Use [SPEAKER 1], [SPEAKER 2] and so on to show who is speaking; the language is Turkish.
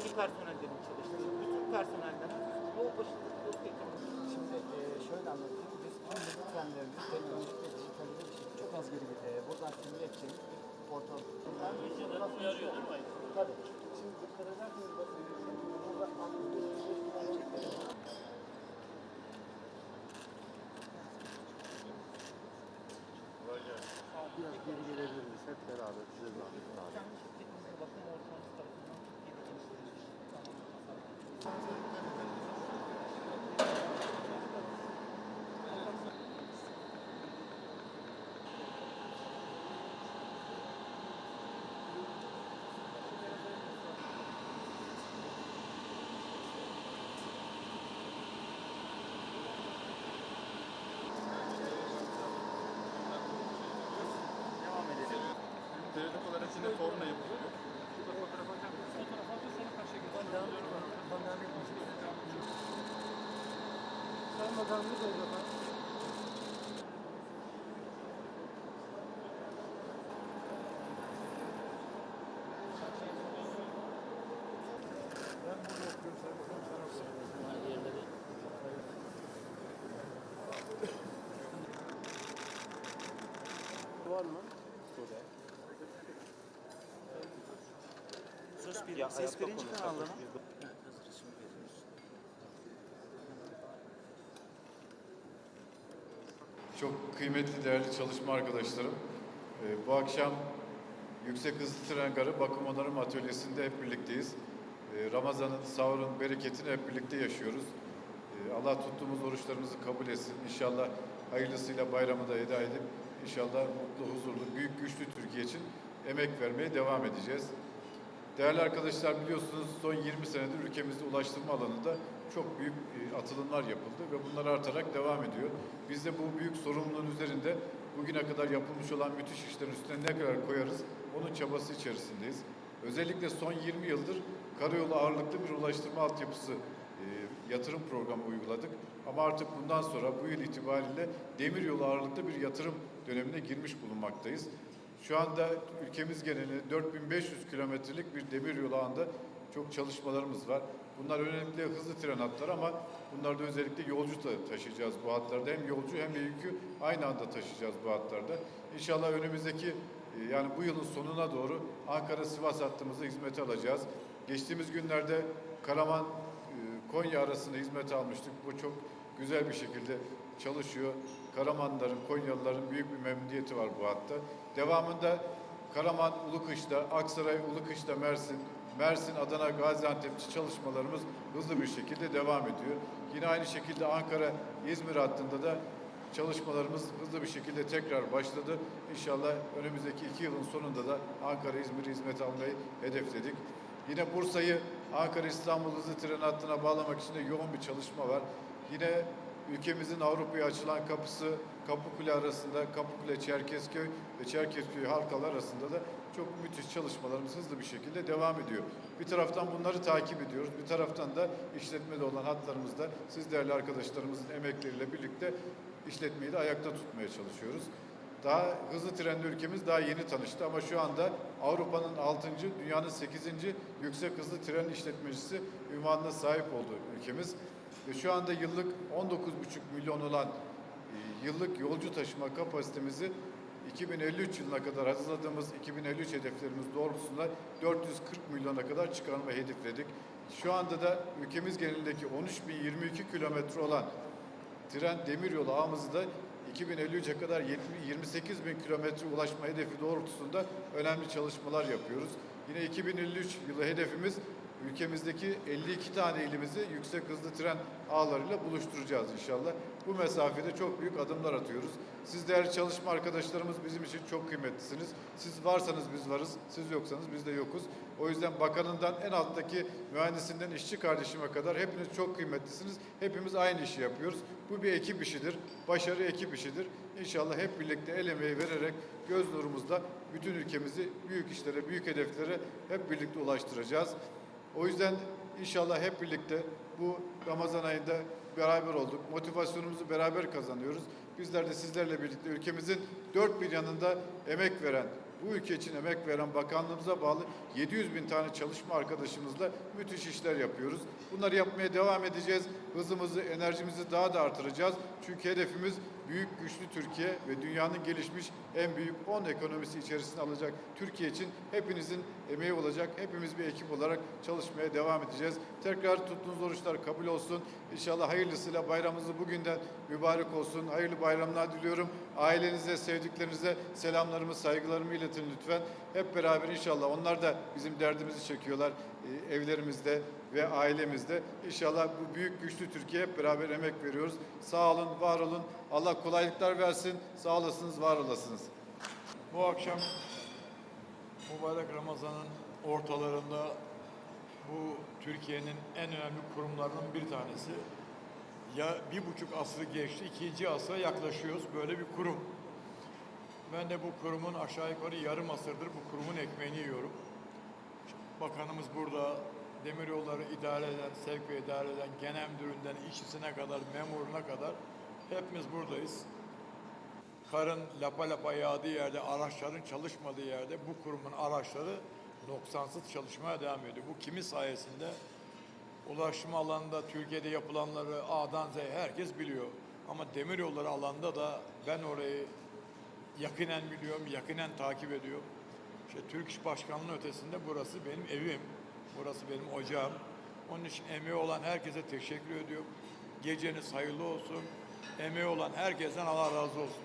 [SPEAKER 1] hangi personellerin çalıştığı, bütün personeller bu başlıklı
[SPEAKER 2] Şimdi e, şöyle anlatayım. Biz tüm hızlı trenlerimizi teknolojik ve dijitalize bir şekilde çok az geri e, buradan simüle edeceğimiz bir portal. Ben bir şey nasıl uyarıyor değil mi? Tabii. Şimdi dikkat ederseniz bakın. Burada 65 kilometre Biraz geri gelebilir miyiz? Hep beraber size zahmet.
[SPEAKER 1] kendi şirketimizin bakım ortamımız tarafından Türkiye'de geliştirilmiş. Devam edelim.
[SPEAKER 3] Devlet olarak yine torna yapılıyor.
[SPEAKER 2] Sayın Bakanımız efendim. Ben burada okuyorum Sayın Bakanım. Sen okursun. Var mı?
[SPEAKER 1] Ses, bir, ses birinci kanalına.
[SPEAKER 3] Çok kıymetli, değerli çalışma arkadaşlarım. Ee, bu akşam Yüksek Hızlı Tren Garı Bakım Onarım Atölyesi'nde hep birlikteyiz. Ee, Ramazan'ın, sahurun bereketini hep birlikte yaşıyoruz. Ee, Allah tuttuğumuz oruçlarımızı kabul etsin. İnşallah hayırlısıyla bayramı da eda edip inşallah mutlu, huzurlu, büyük, güçlü Türkiye için emek vermeye devam edeceğiz. Değerli arkadaşlar biliyorsunuz son 20 senedir ülkemizde ulaştırma alanında çok büyük e, atılımlar yapıldı ve bunlar artarak devam ediyor. Biz de bu büyük sorumluluğun üzerinde bugüne kadar yapılmış olan müthiş işlerin üstüne ne kadar koyarız onun çabası içerisindeyiz. Özellikle son 20 yıldır karayolu ağırlıklı bir ulaştırma altyapısı e, yatırım programı uyguladık. Ama artık bundan sonra bu yıl itibariyle demiryolu ağırlıklı bir yatırım dönemine girmiş bulunmaktayız. Şu anda ülkemiz genelinde 4500 kilometrelik bir demiryolu ağında çok çalışmalarımız var. Bunlar önemli hızlı tren hatları ama bunlarda özellikle yolcu da taşıyacağız bu hatlarda. Hem yolcu hem de yükü aynı anda taşıyacağız bu hatlarda. İnşallah önümüzdeki e, yani bu yılın sonuna doğru Ankara-Sivas hattımızı hizmete alacağız. Geçtiğimiz günlerde Karaman e, Konya arasında hizmet almıştık. Bu çok güzel bir şekilde çalışıyor. Karamanların, Konyalıların büyük bir memnuniyeti var bu hatta. Devamında Karaman, Ulukış'ta, Aksaray, Ulukış'ta, Mersin, Mersin, Adana, Gaziantep'çi çalışmalarımız hızlı bir şekilde devam ediyor. Yine aynı şekilde Ankara, İzmir hattında da çalışmalarımız hızlı bir şekilde tekrar başladı. İnşallah önümüzdeki iki yılın sonunda da Ankara, İzmir'i hizmet almayı hedefledik. Yine Bursa'yı Ankara-İstanbul hızlı tren hattına bağlamak için de yoğun bir çalışma var. Yine ülkemizin Avrupa'ya açılan kapısı Kapıkule arasında Kapıkule Çerkezköy ve Çerkezköy halkalar arasında da çok müthiş çalışmalarımız hızlı bir şekilde devam ediyor. Bir taraftan bunları takip ediyoruz. Bir taraftan da işletmede olan hatlarımızda siz değerli arkadaşlarımızın emekleriyle birlikte işletmeyi de ayakta tutmaya çalışıyoruz. Daha hızlı trenli ülkemiz daha yeni tanıştı ama şu anda Avrupa'nın 6. dünyanın 8. yüksek hızlı tren işletmecisi ünvanına sahip oldu ülkemiz. Ve şu anda yıllık 19,5 milyon olan e, yıllık yolcu taşıma kapasitemizi 2053 yılına kadar hazırladığımız 2053 hedeflerimiz doğrultusunda 440 milyona kadar çıkarma hedefledik. Şu anda da ülkemiz genelindeki 13.022 kilometre olan tren demiryolu ağımızı da 2053'e kadar 20 28 bin kilometre ulaşma hedefi doğrultusunda önemli çalışmalar yapıyoruz. Yine 2053 yılı hedefimiz ülkemizdeki 52 tane ilimizi yüksek hızlı tren ağlarıyla buluşturacağız inşallah. Bu mesafede çok büyük adımlar atıyoruz. Siz değerli çalışma arkadaşlarımız bizim için çok kıymetlisiniz. Siz varsanız biz varız, siz yoksanız biz de yokuz. O yüzden bakanından en alttaki mühendisinden işçi kardeşime kadar hepiniz çok kıymetlisiniz. Hepimiz aynı işi yapıyoruz. Bu bir ekip işidir. Başarı ekip işidir. İnşallah hep birlikte el emeği vererek göz nurumuzla bütün ülkemizi büyük işlere, büyük hedeflere hep birlikte ulaştıracağız. O yüzden inşallah hep birlikte bu Ramazan ayında beraber olduk. Motivasyonumuzu beraber kazanıyoruz. Bizler de sizlerle birlikte ülkemizin dört bir yanında emek veren bu ülke için emek veren bakanlığımıza bağlı 700 bin tane çalışma arkadaşımızla müthiş işler yapıyoruz. Bunları yapmaya devam edeceğiz. Hızımızı, enerjimizi daha da artıracağız. Çünkü hedefimiz büyük, güçlü Türkiye ve dünyanın gelişmiş en büyük 10 ekonomisi içerisine alacak Türkiye için hepinizin emeği olacak. Hepimiz bir ekip olarak çalışmaya devam edeceğiz. Tekrar tuttuğunuz oruçlar kabul olsun. İnşallah hayırlısıyla bayramımızı bugünden mübarek olsun. Hayırlı bayramlar diliyorum. Ailenize, sevdiklerinize selamlarımı, saygılarımı iletin lütfen. Hep beraber inşallah onlar da bizim derdimizi çekiyorlar e, evlerimizde ve ailemizde. İnşallah bu büyük güçlü Türkiye hep beraber emek veriyoruz. Sağ olun, var olun. Allah kolaylıklar versin. Sağ olasınız, var olasınız.
[SPEAKER 4] Bu akşam mübarek Ramazan'ın ortalarında bu Türkiye'nin en önemli kurumlarının bir tanesi. Ya bir buçuk asrı geçti, ikinci asra yaklaşıyoruz böyle bir kurum. Ben de bu kurumun aşağı yukarı yarım asırdır bu kurumun ekmeğini yiyorum. Bakanımız burada, demiryolları idare eden, sevk ve idare eden, genel müdüründen işçisine kadar, memuruna kadar hepimiz buradayız karın lapa lapa yağdığı yerde, araçların çalışmadığı yerde bu kurumun araçları noksansız çalışmaya devam ediyor. Bu kimin sayesinde? Ulaşım alanında Türkiye'de yapılanları A'dan Z'ye herkes biliyor. Ama demir yolları alanında da ben orayı yakinen biliyorum, yakinen takip ediyorum. İşte Türk İş Başkanlığı ötesinde burası benim evim, burası benim ocağım. Onun için emeği olan herkese teşekkür ediyorum. Geceniz hayırlı olsun. Emeği olan herkesten Allah razı olsun.